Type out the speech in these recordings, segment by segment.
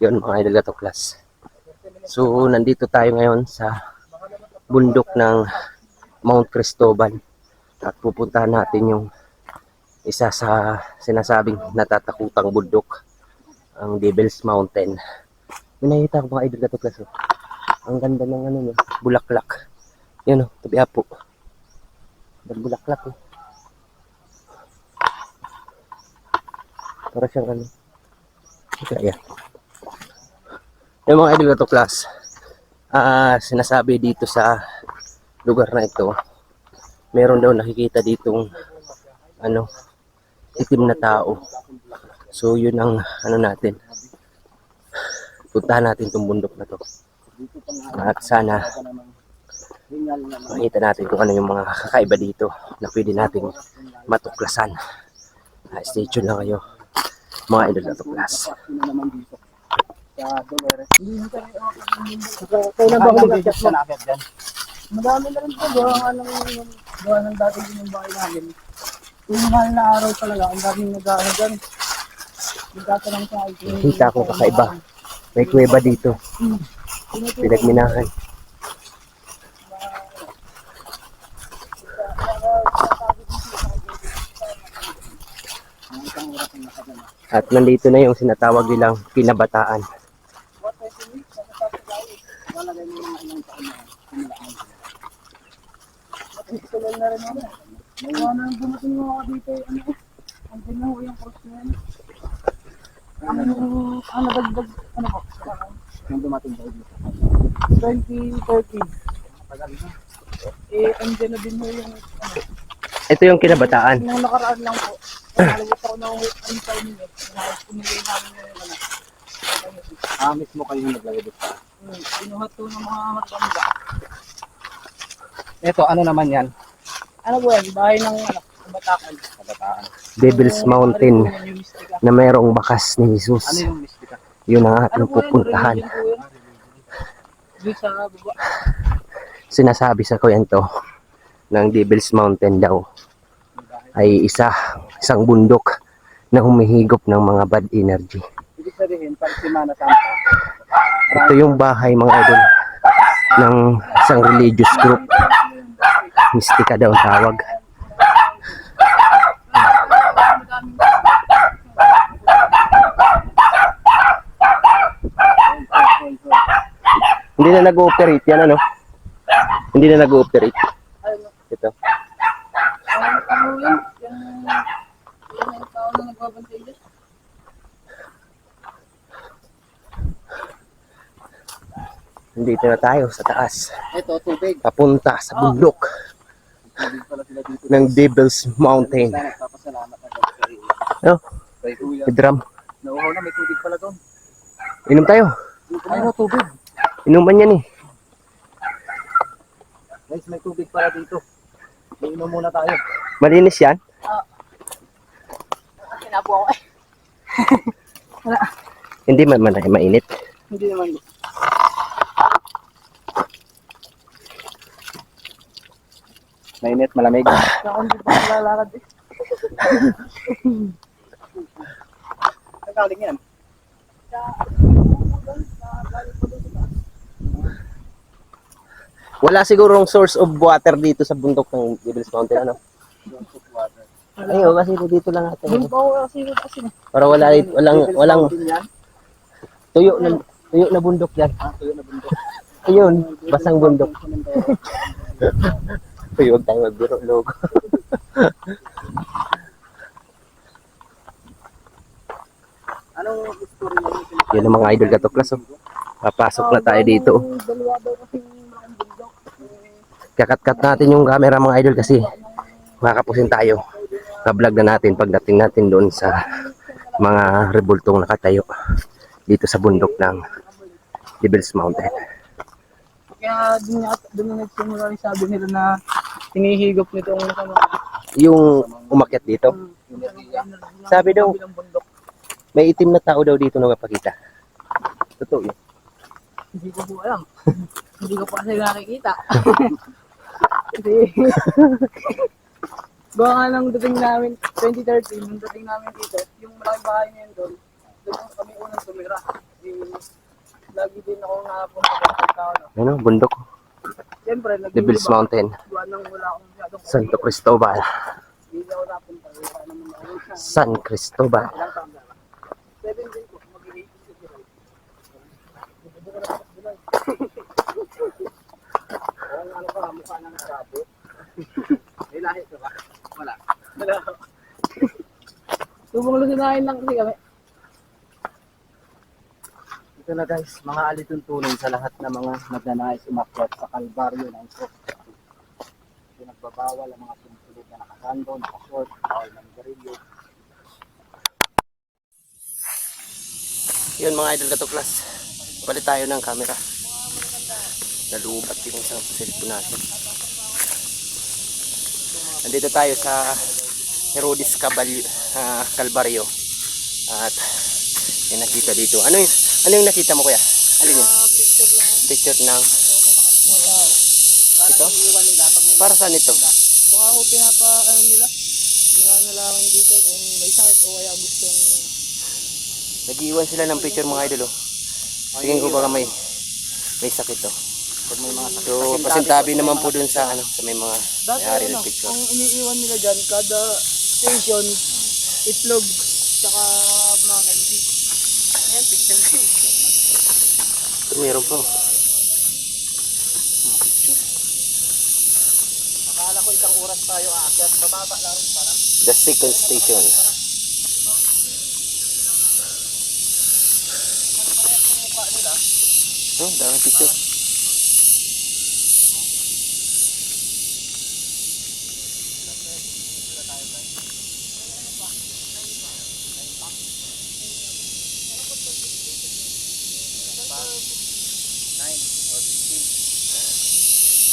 Yun mga idol gato class. So nandito tayo ngayon sa bundok ng Mount Cristobal at pupuntahan natin yung isa sa sinasabing natatakutang bundok ang Devil's Mountain. May nakita ko mga idol gato class. oh. Ang ganda ng ano no, bulaklak. Yun oh, tabi apo. Bulaklak oh. Para siyang ano. Kaya. Yung mga idol class, ah sinasabi dito sa lugar na ito, meron daw nakikita ditong ano, itim na tao. So yun ang ano natin. Puntahan natin itong bundok na to. At sana makita natin kung ano yung mga kakaiba dito na pwede nating matuklasan. Ah, stay tuned lang kayo mga idol na to Kaya na ba ako nag-chat mo? Madami na rin po. Gawa nga ng, gawa ng dati din yung bahay namin. Yung mahal na araw talaga, ang daming nag-ano dyan. Nagtatanong sa akin. Kita ko kakaiba. May kuweba dito. Pinagminahan. At nandito na yung sinatawag nilang kinabataan. Tuloy na rin ako. Gawa na nang dumating mo ako dito. Ano. Ang ginawa yung cross na yan. Ang ano dagdag ano po? Nung dumating tayo dito. 2013. Eh, andyan na din mo yung ano. Ito yung kinabataan. Nung nakaraan lang po. Nalabot ako ng ano sa inyo. Pinigay namin yung ano. Ah, mismo kayo yung naglagay dito. Hmm, Pinuhat to ng mga matanda. Ito, ano naman yan? Ano po yan? Bahay ng ano, kabataan. Kabataan. Devil's Mountain mistika. na mayroong bakas ni Jesus. Ano yung mistika? Yun ang Ano ating yun? pupuntahan. Sinasabi sa kwento ng Devil's Mountain daw ay isa, isang bundok na humihigop ng mga bad energy. Ibig sabihin, pag Semana Santa, Ito yung bahay mga idol ng isang religious group. Mistika daw ang tawag. Hindi na nag-ooperate yan ano? Hindi na nag-ooperate. Ito. Nandito na tayo sa taas. ito, tubig. Papunta sa bundok Tubig pala sila dito. Ng Devil's Mountain. Oh, Kuya. may drum. Nauhaw na, may tubig pala doon. Inom tayo. Ay, no, tubig. Inuman yan eh. Guys, may tubig pala dito. Iinom muna tayo. Malinis yan. Kinabo ako eh. Hindi man, man mainit. Hindi naman. Mainit, malamig. Kaya kung hindi pa nalalakad eh. Ang galing yan. Wala sigurong source of water dito sa bundok ng Devil's Mountain, ano? Ay, oh, kasi dito lang natin. pa ako kasi kasi. Para wala, walang, walang tuyo na, tuyo na bundok yan. Ah, tuyo na bundok. Ayun, basang bundok. Tuyo, huwag tayo magbiro, logo. Anong story mo? Yun ang mga idol katuklas, oh. Papasok na tayo dito. Kakat-kat natin yung camera mga idol kasi makapusin tayo. Ka-vlog na natin pagdating natin doon sa mga rebultong nakatayo dito sa bundok ng Devil's Mountain. Kaya doon nga doon na nagsimula yung sabi nila na hinihigop nito ang ano. Yung umakyat dito, Sabi daw, Bilang bundok. may itim na tao daw dito na mapakita. Totoo yun. Hindi ko po alam. Hindi ko pa kasi nakikita. Kasi, gawa nga nang dating namin, 2013, nung dating namin dito, yung malaking bahay na yun doon, doon kami unang tumira. Yung lagi din ako nakapunta sa tao. No? Ano, bundok. Siyempre, Devil's. Mountain. Santo Cristobal. San Cristobal. ilang taon na. Seven din ko. Mag-18 ko sila. Kung ano ka, mukha ng sabo. May lahi ka ba? Wala. Wala. Subong lusinahin lang kasi kami. Ito na guys, mga alituntunin sa lahat ng mga nagnanais umakyat sa kalbaryo ng Cross. Pinagbabawal ang mga sumusunod na nakasando, nakashort, bawal ng garilyo. Yun mga idol katuklas. Palit tayo ng camera. Nalubat yung isang cellphone natin. Nandito tayo sa Herodes Caballo, ah, Calvario. At yung nakita dito. Ano yung, ano yung nakita mo kuya? Alin yun? Picture lang. Picture ng ito? Iwan nila pag may Para saan ito? Baka ako pinapa, ano nila, nilalaman dito kung may sakit o kaya gustong Nag-iwan sila ng picture mga idol oh. Tingin ko baka may may sakit to. pag may mga sakit. So, pasintabi naman po dun sa ano, sa may mga may-ari ano, ng picture. kung iniiwan nila dyan, kada station, itlog, tsaka mga candy. Ayan, picture ko. Ito meron pa. oh. Akala ko isang oras tayo aakyat, bababa lang rin para. The second station. Oh, dami picture.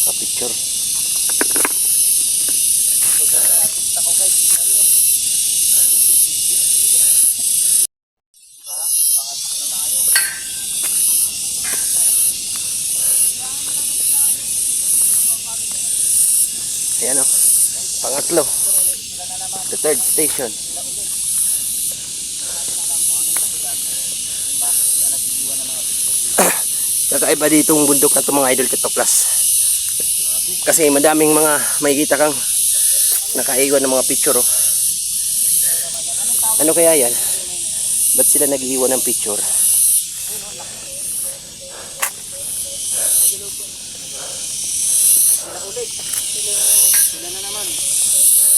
Ah, picture. Ayan o. Pangatlo. The third station. Kakaiba dito ang bundok na ito mga idol katoklas. Kasi madaming mga makikita kang nakaiwan ng mga picture oh. Ano kaya yan? Ba't sila nag-iwan ng picture?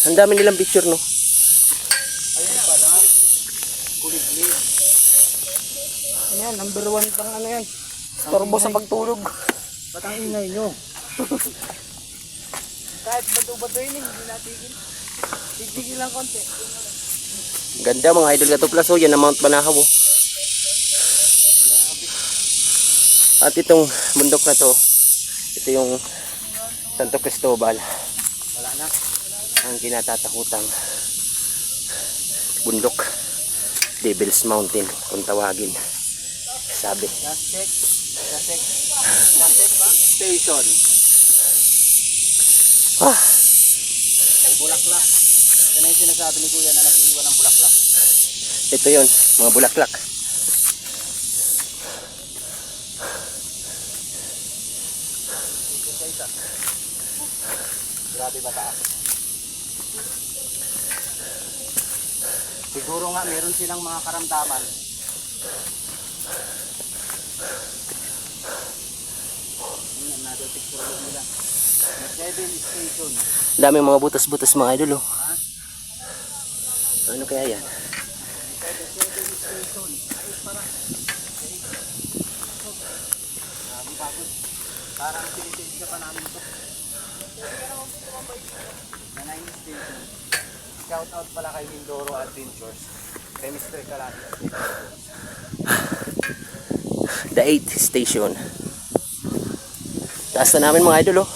Ang dami nilang picture no? Ano yan, number one pang ano yan. Storbo sa pagtulog. Ba't ang ingay nyo? Kahit bato-bato yun, hindi natigil. Titigil lang konti. Ganda mga idol katoklas oh. Yan ang Mount Banahaw oh. At itong bundok na to, ito yung Santo Cristobal. Wala na. ang kinatatakutang bundok Devil's Mountain kung tawagin sabi Last check. Check ba? Station. ah, Bulaklak. Yan ang sinasabi ni Kuya na nag-iwan ng bulaklak. ito yon mga bulaklak Grabe ba taas? Siguro nga meron silang mga karamdaman. Daming mga butas-butas mga idol oh. ano kaya yan. Parang sinisensya pa namin ito. Nine station. Shout out pala kay Mindoro Adventures. Mr. Kalati. the 8th station taas na namin mga idol oh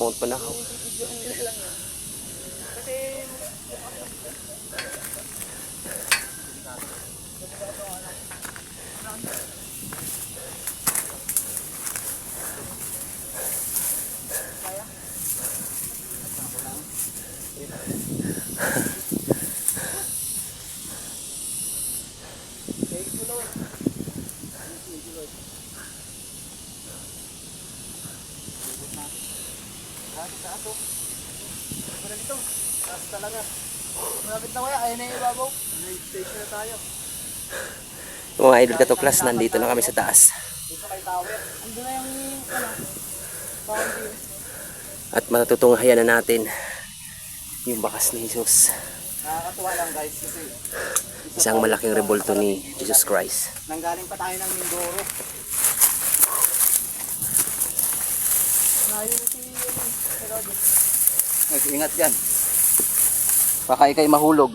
Mount Banahaw. Dati taas oh. Wala dito. Taas talaga. Malapit na kaya, ayun na yung ibabaw. May station na tayo. Yung mga idol katuklas, nandito na kami sa taas. Ano. At matutunghayan na natin yung bakas ni Jesus. Nakakatuwa lang guys kasi Isang malaking rebolto ni Jesus Christ. nanggaling pa tayo ng Mindoro. Nayo na si, Rod. Ingat yan. Baka ikay mahulog.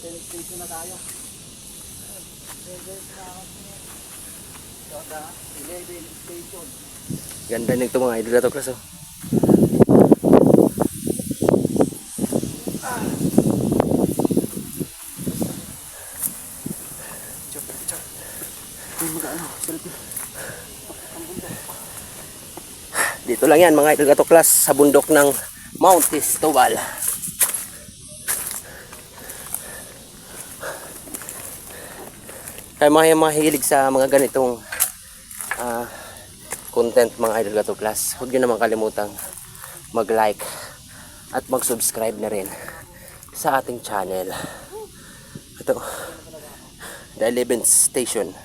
Tennis station na tayo. So, sa 11 station. Ganda nito mga idol katuklas. Oh. Dito lang yan mga idol katuklas sa bundok ng Mount Cristobal. Kaya mga mga hilig sa mga ganitong ah, content mga idol katuklas, huwag nyo naman kalimutang mag-like at mag-subscribe na rin sa ating channel. Ito, the 11th station.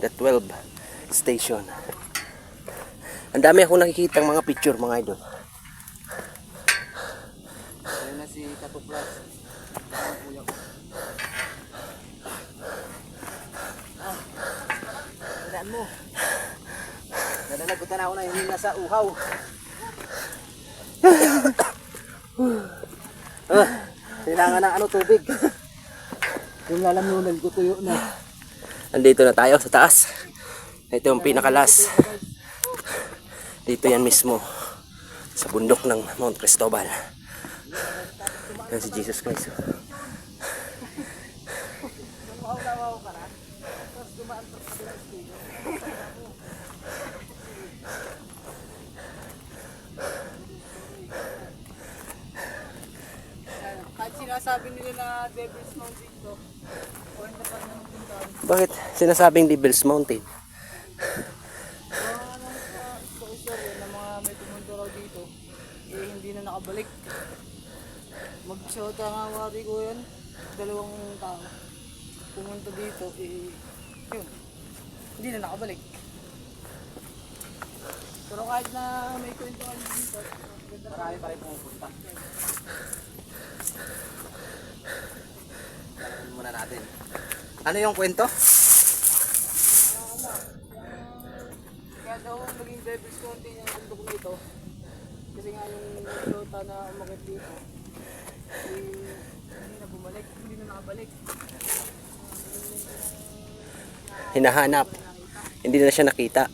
The 12 station. Ang dami akong nakikita mga picture mga idol. Ayun na si Katuklas. Ah, Tandaan mo. Nananagutan ako na yun yung nasa uhaw. ah, kailangan ng ano tubig. Yung lalamunan ko tuyo na. Andito na tayo sa taas. Ito yung pinakalas. Dito yan mismo. Sa bundok ng Mount Cristobal. Yan si Jesus Christ. sinasabi nila na Devil's Mountain to, puntahan. Bakit sinasabing Devil's Mountain? Mga ano sa story na mga may pumunta raw dito, eh hindi na nakabalik. Magsota nga wari ko yan, dalawang tao. Pumunta dito, eh yun, hindi na nakabalik. Pero kahit na may kwento kami dito, marami pa rin pumupunta. Tingnan muna natin. Ano yung kwento? Kaya daw naging Devil's Mountain yung bundok nito. Kasi nga yung pilota na umakit dito, Hinahanap. Hindi na siya nakita.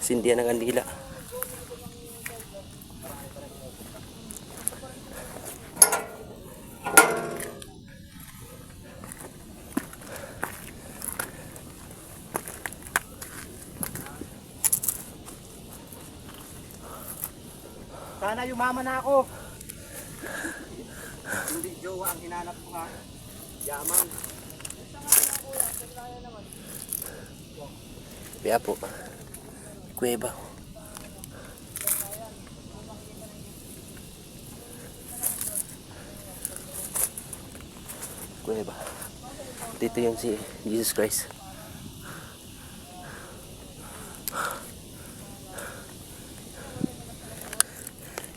Sindihan ng kandila. Sana yumama na ako. Hindi jowa ang hinanap ko ha. Yaman. Kaya po. Kuweba. Kuweba. Dito yung si Jesus Christ.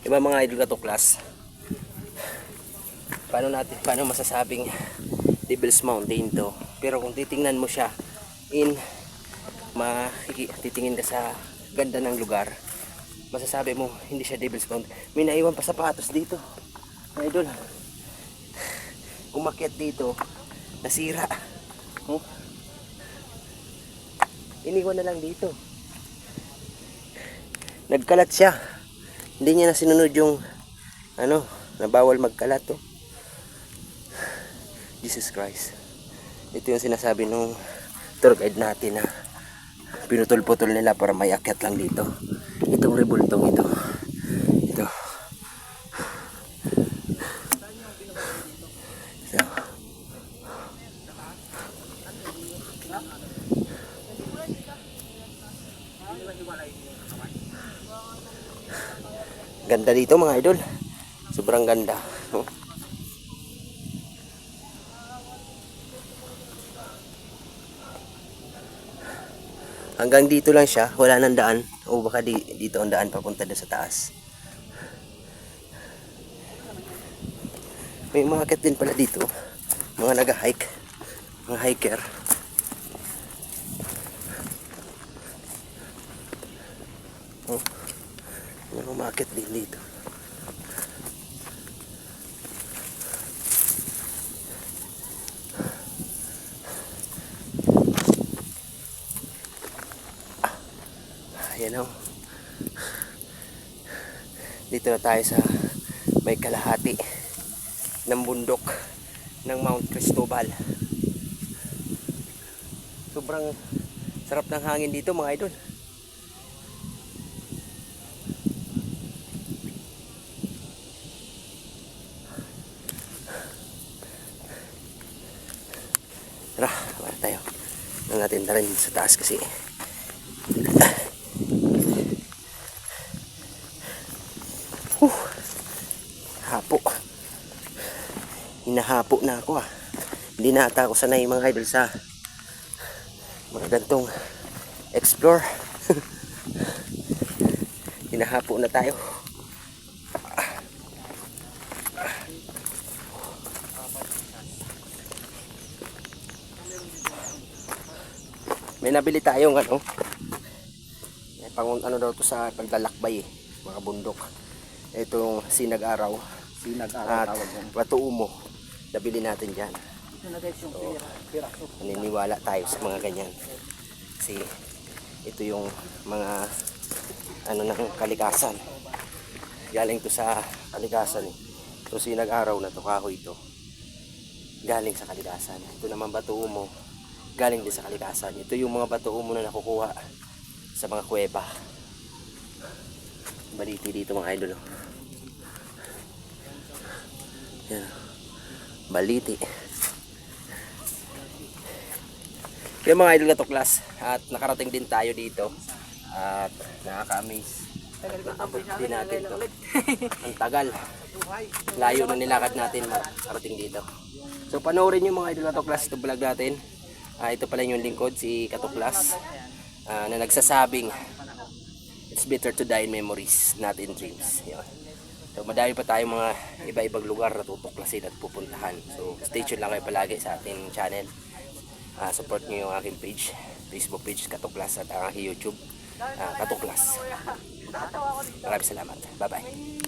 Iba mga idol katuklas. Paano natin, paano masasabing Devil's Mountain to? Pero kung titingnan mo siya in titingin ka sa ganda ng lugar, masasabi mo hindi siya Devil's Mountain. May naiwan pa sapatos dito. Idol. Umakyat dito, nasira. Oh. Iniwan na lang dito. Nagkalat siya. Hindi niya na sinunod yung ano, na bawal magkalat to. Jesus Christ. Ito yung sinasabi nung tour guide natin na pinutol-putol nila para may akyat lang dito. Itong rebultong ito. Ito. Ito. Ganda dito mga idol. Sobrang ganda. Oh. Hanggang dito lang siya, wala nang daan. O baka di, dito ang daan papunta doon sa taas. May market din pala dito. Mga nag-hike. Mga hiker. Oh. May market din dito. Ayan o. Dito na tayo sa may kalahati ng bundok ng Mount Cristobal. Sobrang sarap ng hangin dito mga idol. Tara, wala tayo. Nang natin na rin sa taas kasi Huh. Hapo. Hinahapo na ako ah. Hindi na ata ako sanay mga idol sa mga gantong explore. Hinahapo na tayo. May nabili tayong ano. May pang ano daw to sa paglalakbay eh, mga bundok itong sinag-araw Sinag-araw at tawag yan. bato umo nabili natin dyan Ito na guys yung pira. Piraso. naniniwala tayo sa mga ganyan kasi ito yung mga ano ng kalikasan galing to sa kalikasan eh. ito sinag-araw na to kahoy ito galing sa kalikasan ito naman bato umo galing din sa kalikasan ito yung mga bato umo na nakukuha sa mga kuweba baliti dito mga idol oh. Yan. Baliti. Yung mga idol na to class at nakarating din tayo dito at nakaka-amaze. Abot din natin to. Ang tagal. Layo na nilakad natin makarating dito. So panoorin nyo mga idol na to class ito vlog natin. Ah, ito pala yung lingkod si Katuklas ah, na nagsasabing it's better to die in memories not in dreams. Yun. So madami pa tayong mga iba-ibang lugar na tutuklasin at pupuntahan. So stay tuned lang kayo palagi sa ating channel. Ah, support niyo yung aking page, Facebook page Katuklas at ang aking YouTube ah, Katuklas. Maraming salamat. Bye-bye.